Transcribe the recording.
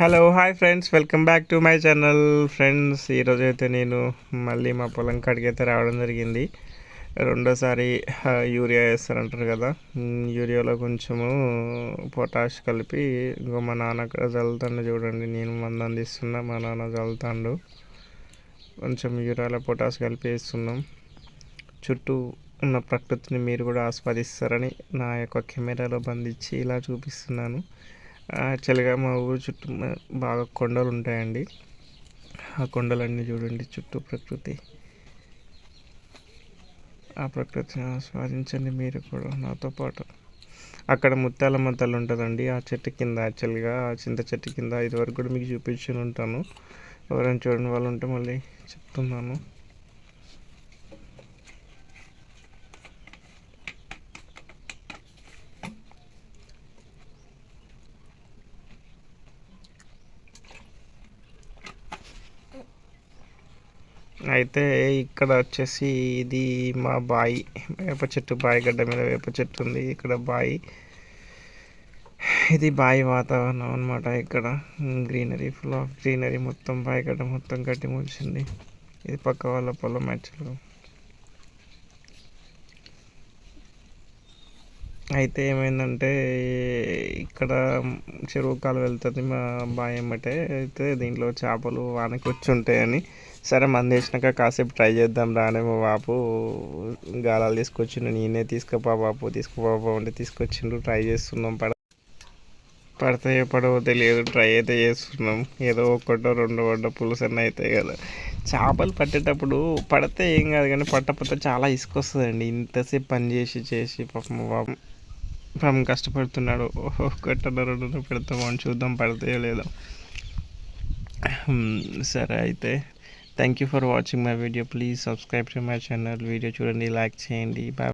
Hello hi friends welcome back to my channel friends ఈరోజు అయితే నేను మళ్ళీ మా పొలం కాడికి అయితే రావడం జరిగింది. రెండోసారి యూరియా వేస్తారంటారు కదా. యూరియాలో కొంచెము పొటాష్ కలిపి ఇంకో మా నాన్న అక్కడ చల్లుతాడు చూడండి. నేను మందు అందిస్తున్నా మా నాన్న చల్లుతాడు. కొంచెం యూరియాలో పొటాష్ కలిపి వేస్తున్నాం. చుట్టూ ఉన్న ప్రకృతిని మీరు కూడా ఆస్వాదిస్తారని నా యొక్క కెమెరాలో బంధించి ఇలా చూపిస్తున్నాను. యాక్చువల్గా మా ఊరు చుట్టూ బాగా కొండలు ఉంటాయండి. ఆ కొండలన్నీ చూడండి చుట్టూ ప్రకృతి. ఆ ప్రకృతిని ఆస్వాదించండి మీరు కూడా నాతో పాటు. అక్కడ ముత్యాల మద్దలు ఉంటుందండి. ఆ చెట్టు కింద యాక్చువల్గా ఆ చింత చెట్టు కింద ఇదివరకు కూడా మీకు చూపించి ఉంటాను ఎవరైనా చూడని వాళ్ళు ఉంటే మళ్ళీ చెప్తున్నాను. అయితే ఇక్కడ వచ్చేసి ఇది మా బాయి. వేప చెట్టు బాయి గడ్డ మీద వేప చెట్టు ఉంది ఇక్కడ బాయి. ఇది బాయి వాతావరణం అనమాట ఇక్కడ. గ్రీనరీ ఫుల్ ఆఫ్ గ్రీనరీ మొత్తం బాయి గడ్డ మొత్తం కట్టి మూసింది ఇది పక్క వాళ్ళ పొలం యాక్చువల్గా. అయితే ఏమైందంటే ఇక్కడ చెరువు కాలు వెళ్తుంది మా బావి ఎమ్మటే అయితే దీంట్లో చేపలు వానకి వచ్చి ఉంటాయని సరే మంది వేసినాక కాసేపు ట్రై చేద్దాం రానేమో బాపు గాలాలు తీసుకొచ్చిండు నేనే తీసుకుపా బాపు తీసుకుపా అంటే తీసుకొచ్చిండు ట్రై చేస్తున్నాం పడ పడతాయో పడవో తెలియదు ట్రై అయితే చేస్తున్నాం ఏదో ఒకటో రెండో ఒకటో పులుసన్న అవుతాయి కదా. చేపలు పట్టేటప్పుడు పడితే ఏం కాదు కానీ పట్టపోతే చాలా ఇసుకొస్తుందండి ఇంతసేపు పని చేసి చేసి పాపం బాబు పాపం కష్టపడుతున్నాడు. ఓహో ఒకటో రెండో అని చూద్దాం పడతాయో లేదో. సరే అయితే. Thank you for watching my video please subscribe to my channel video చూడండి లైక్ చేయండి. బాయ్